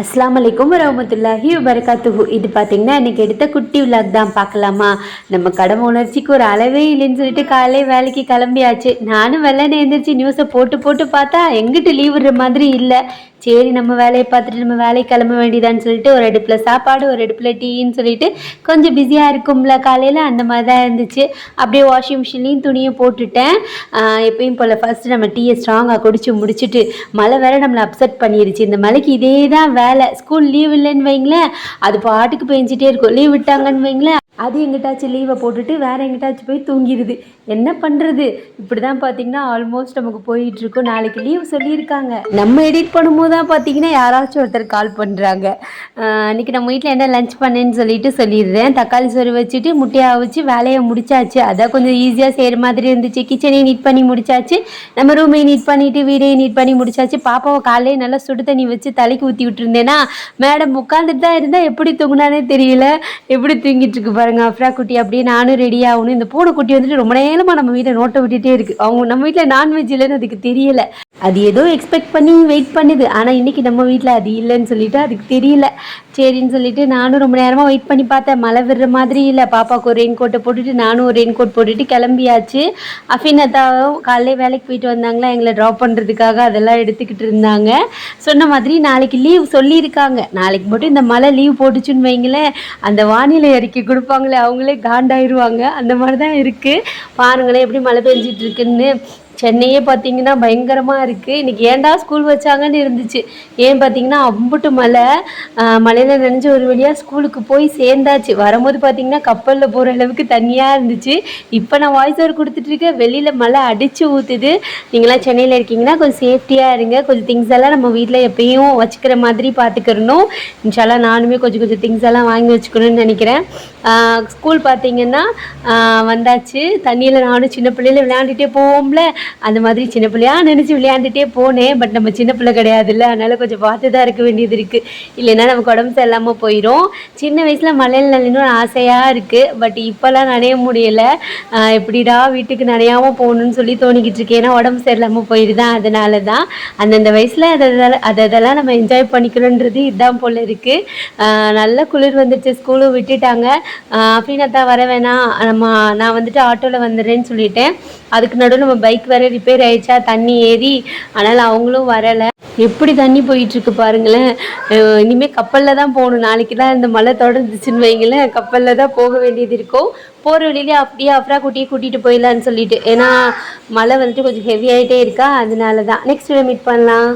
அஸ்லாம் வலைக்கம் வரமத்துல்லாஹி வரகாத்துஹு இது பார்த்தீங்கன்னா இன்னைக்கு எடுத்த குட்டி விளாக் தான். பார்க்கலாமா? நம்ம கடமை உணர்ச்சிக்கு ஒரு அளவே இல்லைன்னு சொல்லிட்டு காலையிலே வேலைக்கு கிளம்பியாச்சு. நானும் வெள்ளனை எழுந்திரிச்சு நியூஸை போட்டு போட்டு பார்த்தா எங்கிட்ட லீவ் விடுற மாதிரி இல்லை. சரி நம்ம வேலையை பார்த்துட்டு நம்ம வேலைக்கு கிளம்ப வேண்டியதான்னு சொல்லிட்டு ஒரு அடுப்பில் சாப்பாடு ஒரு அடுப்பில் டீன்னு சொல்லிட்டு கொஞ்சம் பிஸியாக இருக்கும்ல காலையில் அந்த மாதிரி தான் இருந்துச்சு. அப்படியே வாஷிங் மிஷின்லேயும் துணியை போட்டுட்டேன். எப்பயும் போல் ஃபஸ்ட்டு நம்ம டீயை ஸ்ட்ராங்காக குடிச்சு முடிச்சுட்டு மழை வேற நம்மளை அப்செட் பண்ணிருச்சு. இந்த மழைக்கு இதே தான் வேலை. ஸ்கூல் லீவ் இல்லைன்னு வைங்களேன் அது பாட்டுக்கு பெஞ்சிட்டே இருக்கும். லீவ் விட்டாங்கன்னு வைங்களேன் அது எங்கிட்டாச்சும் லீவை போட்டுட்டு வேறு எங்கிட்டாச்சும் போய் தூங்கிடுது என்ன பண்ணுறது இப்படி தான் பார்த்தீங்கன்னா ஆல்மோஸ்ட் நமக்கு போயிட்டுருக்கோம் நாளைக்கு லீவ் சொல்லியிருக்காங்க. நம்ம எடிட் பண்ணும்போது தான் பார்த்தீங்கன்னா யாராச்சும் ஒருத்தர் கால் பண்ணுறாங்க அன்றைக்கி நம்ம வீட்டில் என்ன லஞ்ச் பண்ணேன்னு சொல்லிட்டு சொல்லிடுறேன். தக்காளி சோறு வச்சுட்டு முட்டையாக வச்சு வேலையை முடிச்சாச்சு. அதான் கொஞ்சம் ஈஸியாக செய்கிற மாதிரி இருந்துச்சு. கிச்சனையும் நீட் பண்ணி முடிச்சாச்சு. நம்ம ரூமையும் நீட் பண்ணிவிட்டு வீடையும் நீட் பண்ணி முடிச்சாச்சு. பாப்பாவை காலையே நல்லா சுடு தண்ணி வச்சு தலைக்கு ஊற்றி விட்டுருந்தேன்னா மேடம் உட்காந்துட்டு தான் இருந்தால் எப்படி தூங்கினானே தெரியல. எப்படி தூங்கிட்டு இருக்கு பாருங்க அஃப்ரா குட்டி அப்படியே நானும் ரெடி ஆகணும். இந்த பூனை குட்டி வந்துட்டு ரொம்ப நேரமாக நம்ம வீட்டில் நோட்டை விட்டுட்டே இருக்கு. அவங்க நம்ம வீட்டில் நான்வெஜ் இல்லைன்னு அதுக்கு தெரியல. அது ஏதோ எக்ஸ்பெக்ட் பண்ணி வெயிட் பண்ணுது. ஆனால் இன்னைக்கு நம்ம வீட்டில் அது இல்லைன்னு சொல்லிட்டு அதுக்கு தெரியல. சரின்னு சொல்லிட்டு நானும் ரொம்ப நேரமாக வெயிட் பண்ணி பார்த்தேன். மழை விடுற மாதிரி இல்லை. பாப்பாவுக்கு ஒரு ரெயின் கோட்டை போட்டுட்டு நானும் ஒரு ரெயின் கோட் போட்டுட்டு கிளம்பியாச்சு. அஃபினத்தாவும் காலையிலே வேலைக்கு போயிட்டு வந்தாங்களா? எங்களை ட்ராப் பண்ணுறதுக்காக அதெல்லாம் எடுத்துக்கிட்டு இருந்தாங்க. சொன்ன மாதிரி நாளைக்கு லீவ் சொல்லியிருக்காங்க. நாளைக்கு மட்டும் இந்த மழை லீவ் போட்டுச்சுன்னு வைங்களேன். அந்த வானிலை அறிக்கை கொடுப்பாங்க. கொடுப்பாங்களே அவங்களே காண்டாயிருவாங்க. அந்த மாதிரி தான் இருக்குது பாருங்களேன் எப்படி மழை பெஞ்சிட்டு இருக்குன்னு. சென்னையே பார்த்தீங்கன்னா பயங்கரமாக இருக்குது இன்றைக்கி ஏன்டா ஸ்கூல் வச்சாங்கன்னு இருந்துச்சு. ஏன் பார்த்தீங்கன்னா அம்புட்டு மழை மழையில் நினைஞ்ச ஒரு வழியாக ஸ்கூலுக்கு போய் சேர்ந்தாச்சு. வரும்போது பார்த்தீங்கன்னா கப்பலில் போகிற அளவுக்கு தண்ணியாக இருந்துச்சு. இப்போ நான் வாய்ஸ் ஓவர் கொடுத்துட்ருக்கேன் வெளியில் மழை அடித்து ஊற்றுது நீங்களாம் சென்னையில் இருக்கீங்கன்னா கொஞ்சம் சேஃப்டியாக இருங்க. கொஞ்சம் திங்ஸ் எல்லாம் நம்ம வீட்டில் எப்பயும் வச்சுக்கிற மாதிரி பார்த்துக்கிறணும் இன்ஷால்லாம் நானுமே கொஞ்சம் கொஞ்சம் திங்ஸ் எல்லாம் வாங்கி வச்சுக்கணும்னு நினைக்கிறேன். ஸ்கூல் பார்த்தீங்கன்னா வந்தாச்சு. தண்ணியில் நானும் சின்ன பிள்ளையில விளையாண்டுட்டே போவோம்ல. அந்த மாதிரி சின்ன பிள்ளையா நினச்சி விளையாண்டுட்டே போனேன். பட் நம்ம சின்ன பிள்ளை கிடையாதுல்ல. அதனால் கொஞ்சம் பார்த்து தான் இருக்க வேண்டியது இருக்குது இல்லைன்னா நமக்கு உடம்பு சரியில்லாமல் போயிடும் சின்ன வயசில் மலையில் நனையணும்னு ஆசையாக இருக்குது பட் இப்போல்லாம் நனைய முடியல. எப்படிடா வீட்டுக்கு நனையாமல் போகணும்னு சொல்லி தோணிக்கிட்டு இருக்கேன். ஏன்னா உடம்பு சரியில்லாமல் போயிடுதான் அதனால தான் அந்தந்த வயசில் அதை அதை அதெல்லாம் நம்ம என்ஜாய் பண்ணிக்கணுன்றது இதுதான் போல் இருக்குது நல்ல குளிர் வந்துச்சு ஸ்கூலும் விட்டுட்டாங்க. அப்படின்னா வர வேணாம். நம்ம நான் வந்துட்டு ஆட்டோவில் வந்துடுறேன்னு சொல்லிட்டேன். அதுக்கு நடுவில் நம்ம பைக் வேற ரிப்பேர் ஆயிடுச்சா? தண்ணி ஏறி அதனால் அவங்களும் வரலை. எப்படி தண்ணி போயிட்டு இருக்கு பாருங்களேன் இனிமேல் கப்பலில் தான் போகணும். நாளைக்கு தான் இந்த மழை தொடர்ந்துச்சுன்னு வைங்களேன். கப்பலில் தான் போக வேண்டியது இருக்கும். போகிற வழியிலே அப்படியே அப்புறம் குட்டியை கூட்டிகிட்டு போயிடலான்னு சொல்லிட்டு. ஏன்னா மழை வந்துட்டு கொஞ்சம் ஹெவி ஆகிட்டே இருக்கா. அதனால தான் நெக்ஸ்ட் மீட் பண்ணலாம்.